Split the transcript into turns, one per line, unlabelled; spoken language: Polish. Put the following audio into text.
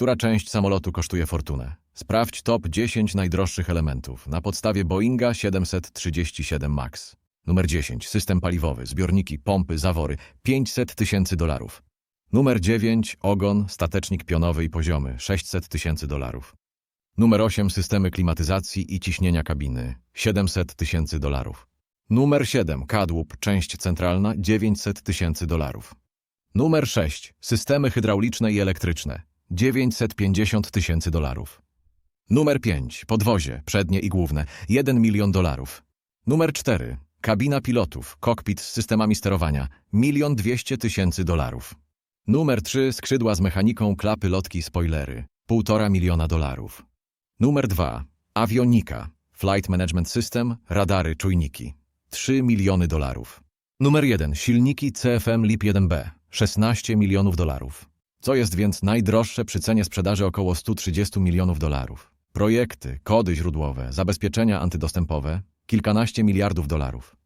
Która część samolotu kosztuje fortunę? Sprawdź top 10 najdroższych elementów na podstawie Boeinga 737 MAX. Numer 10. System paliwowy, zbiorniki, pompy, zawory. 500 tysięcy dolarów. Numer 9. Ogon, statecznik pionowy i poziomy. 600 tysięcy dolarów. Numer 8. Systemy klimatyzacji i ciśnienia kabiny. 700 tysięcy dolarów. Numer 7. Kadłub, część centralna. 900 tysięcy dolarów. Numer 6. Systemy hydrauliczne i elektryczne. 950 tysięcy dolarów. Numer 5. Podwozie, przednie i główne. 1 milion dolarów. Numer 4. Kabina pilotów, kokpit z systemami sterowania. 1 200 tysięcy dolarów. Numer 3. Skrzydła z mechaniką, klapy, lotki, spoilery. 1,5 miliona dolarów. Numer 2. Avionika, Flight Management System, radary, czujniki. 3 miliony dolarów. Numer 1. Silniki CFM LIP 1B. 16 milionów dolarów. Co jest więc najdroższe przy cenie sprzedaży około 130 milionów dolarów? Projekty, kody źródłowe, zabezpieczenia antydostępowe, kilkanaście miliardów dolarów.